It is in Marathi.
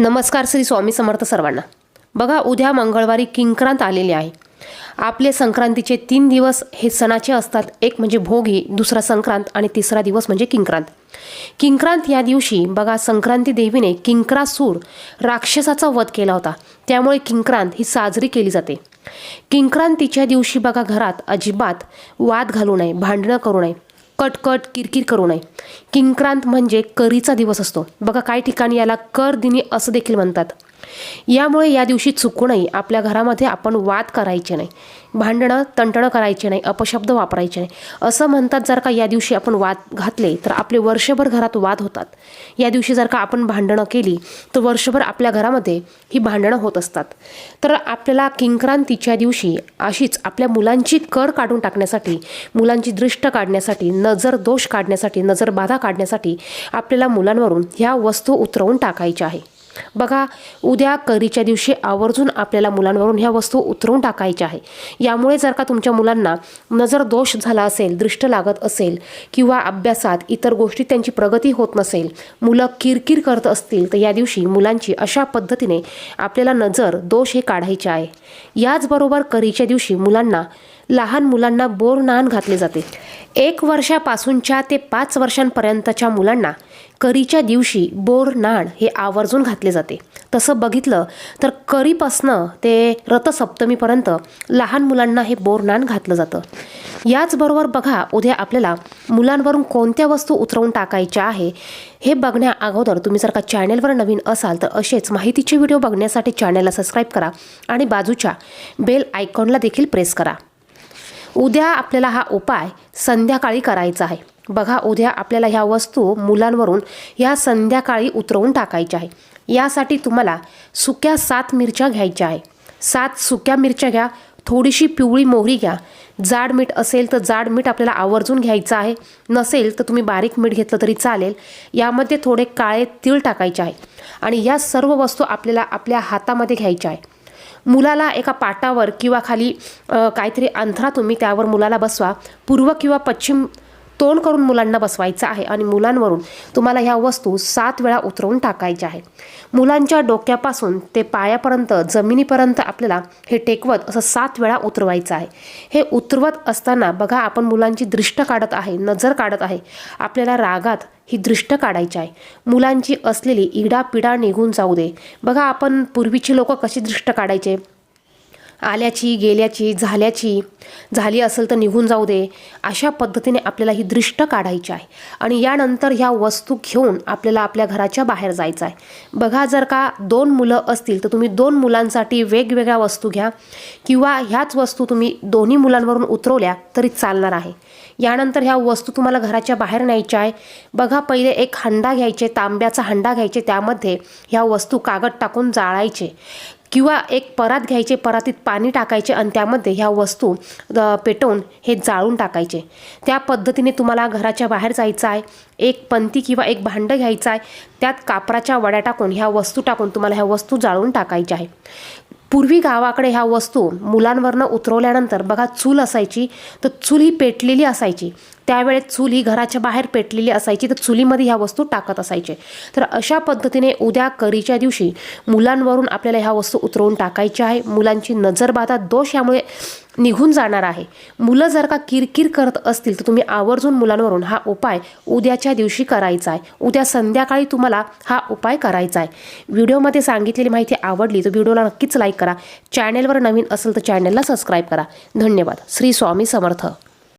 नमस्कार श्री स्वामी समर्थ सर्वांना. बघा उद्या मंगळवारी किंक्रांत आलेले आहे. आपले संक्रांतीचे तीन दिवस हे सणाचे असतात. एक म्हणजे भोगी दुसरा संक्रांत आणि तिसरा दिवस म्हणजे किंक्रांत. किंक्रांत या दिवशी बघा संक्रांती देवीने किंक्रासूर राक्षसाचा वध केला होता. त्यामुळे किंक्रांत ही साजरी केली जाते. किंक्रांतीच्या दिवशी बघा घरात अजिबात वाद घालू नये भांडणं करू नये. कटकट किरकिर करू नये. किंक्रांत म्हणजे करीचा दिवस असतो. बघा काही ठिकाणी याला कर दिनी असं देखील म्हणतात. यामुळे या दिवशी चुकूनही आपल्या घरामध्ये आपण वाद करायचे नाही. भांडणं तंटणं करायचे नाही. अपशब्द वापरायचे नाही. असं म्हणतात जर का या दिवशी आपण वाद घातले तर आपले वर्षभर घरात वाद होतात. या दिवशी जर का आपण भांडणं केली तर वर्षभर आपल्या घरामध्ये ही भांडणं होत असतात. तर आपल्याला किंक्रांतीच्या दिवशी अशीच आपल्या मुलांची कर काढून टाकण्यासाठी मुलांची दृष्ट काढण्यासाठी नजर दोष काढण्यासाठी नजर बाधा काढण्यासाठी आपल्याला मुलांवरून ह्या वस्तू उतरवून टाकायच्या आहे. बघा उद्या करीच्या दिवशी आवर्जून आपल्याला मुलांवरून ह्या वस्तू उतरवून टाकायच्या आहे यामुळे जर का तुमच्या मुलांना नजर दोष झाला असेल दृष्ट लागत असेल किंवा अभ्यासात इतर गोष्टीत त्यांची प्रगती होत नसेल मुलं किरकिर करत असतील तर या दिवशी मुलांची अशा पद्धतीने आपल्याला नजर दोष हे काढायचे आहे. याचबरोबर करीच्या दिवशी मुलांना लहान मुलांना बोर नान घातले जाते. एक वर्षापासूनच्या ते पाच वर्षांपर्यंतच्या मुलांना करीच्या दिवशी बोर नाण हे आवर्जून घातले जाते. तसं बघितलं तर करीपासनं ते रथसप्तमीपर्यंत लहान मुलांना हे बोर नाण घातलं जातं. याचबरोबर बघा उद्या आपल्याला मुलांवरून कोणत्या वस्तू उतरवून टाकायच्या आहे हे बघण्या अगोदर तुम्ही जर का चॅनेलवर नवीन असाल तर असेच माहितीचे व्हिडिओ बघण्यासाठी चॅनेलला सबस्क्राईब करा आणि बाजूच्या बेल आयकॉनला देखील प्रेस करा. उद्या आपल्याला हा उपाय संध्याकाळी करायचा आहे. बघा उद्या आपल्याला ह्या वस्तू मुलांवरून ह्या संध्याकाळी उतरवून टाकायच्या आहे. यासाठी तुम्हाला सुक्या सात मिरच्या घ्यायच्या आहे. सात सुक्या मिरच्या घ्या थोडीशी पिवळी मोहरी घ्या. जाड मीठ असेल तर जाड मीठ आपल्याला आवर्जून घ्यायचं आहे. नसेल तर तुम्ही बारीक मीठ घेतलं तरी चालेल. यामध्ये थोडे काळे तीळ टाकायचे आहे. आणि या सर्व वस्तू आपल्याला आपल्या हातामध्ये घ्यायच्या आहे. मुलाला एका पाटावर किंवा खाली काहीतरी अंथरा तुम्ही त्यावर मुलाला बसवा. पूर्व किंवा पश्चिम तोंड करून मुलांना बसवायचं आहे आणि मुलांवरून तुम्हाला ह्या वस्तू सात वेळा उतरवून टाकायच्या आहे मुलांच्या डोक्यापासून ते पायापर्यंत जमिनीपर्यंत आपल्याला हे टेकवत असं सात वेळा उतरवायचं आहे. हे उतरवत असताना बघा आपण मुलांची दृष्ट काढत आहे नजर काढत आहे. आपल्याला रागात ही दृष्ट काढायची आहे. मुलांची असलेली इडा पिडा निघून जाऊ दे. बघा आपण पूर्वीची लोक कशी दृष्ट काढायचे? आल्याची गेल्याची झाल्याची झाली असेल तर निघून जाऊ दे. अशा पद्धतीने आपल्याला ही दृष्ट काढायची आहे. आणि यानंतर ह्या वस्तू घेऊन आपल्याला आपल्या घराच्या बाहेर जायचं आहे. बघा जर का दोन मुलं असतील तर तुम्ही दोन मुलांसाठी वेगवेगळ्या वस्तू घ्या. किंवा ह्याच वस्तू तुम्ही दोन्ही मुलांवरून उतरवल्या तरी चालणार आहे. यानंतर ह्या वस्तू तुम्हाला घराच्या बाहेर न्यायच्या आहे. बघा पहिले एक हंडा घ्यायचे तांब्याचा हंडा घ्यायचे त्यामध्ये ह्या वस्तू कागद टाकून जाळायचे. किंवा एक परात घ्यायचे परातीत पाणी टाकायचे आणि त्यामध्ये ह्या वस्तू पेटवून हे जाळून टाकायचे. त्या पद्धतीने तुम्हाला घराच्या बाहेर जायचं आहे. एक पंती किंवा एक भांडं घ्यायचं आहे. त्यात कापराच्या वड्या टाकून ह्या वस्तू टाकून तुम्हाला ह्या वस्तू जाळून टाकायच्या आहे पूर्वी गावाकडे ह्या वस्तू मुलांवरनं उतरवल्यानंतर बघा चूल असायची तर चूल ही पेटलेली असायची. त्यावेळेस चूल ही घराच्या बाहेर पेटलेली असायची. तर चुलीमध्ये ह्या वस्तू टाकत असायचे. तर अशा पद्धतीने उद्या करीच्या दिवशी मुलांवरून आपल्याला ह्या वस्तू उतरवून टाकायच्या आहे. मुलांची नजरबाधा दोष यामुळे निघून जाणार आहे. मुलं जर का किरकिर करत असतील तर तुम्ही आवर्जून मुलांवरून हा उपाय उद्याच्या दिवशी करायचा आहे. उद्या संध्याकाळी तुम्हाला हा उपाय करायचा आहे. व्हिडिओमध्ये सांगितलेली माहिती आवडली तर व्हिडिओला नक्कीच लाईक करा. चॅनेलवर नवीन असेल तर चॅनेलला सबस्क्राईब करा. धन्यवाद. श्री स्वामी समर्थ.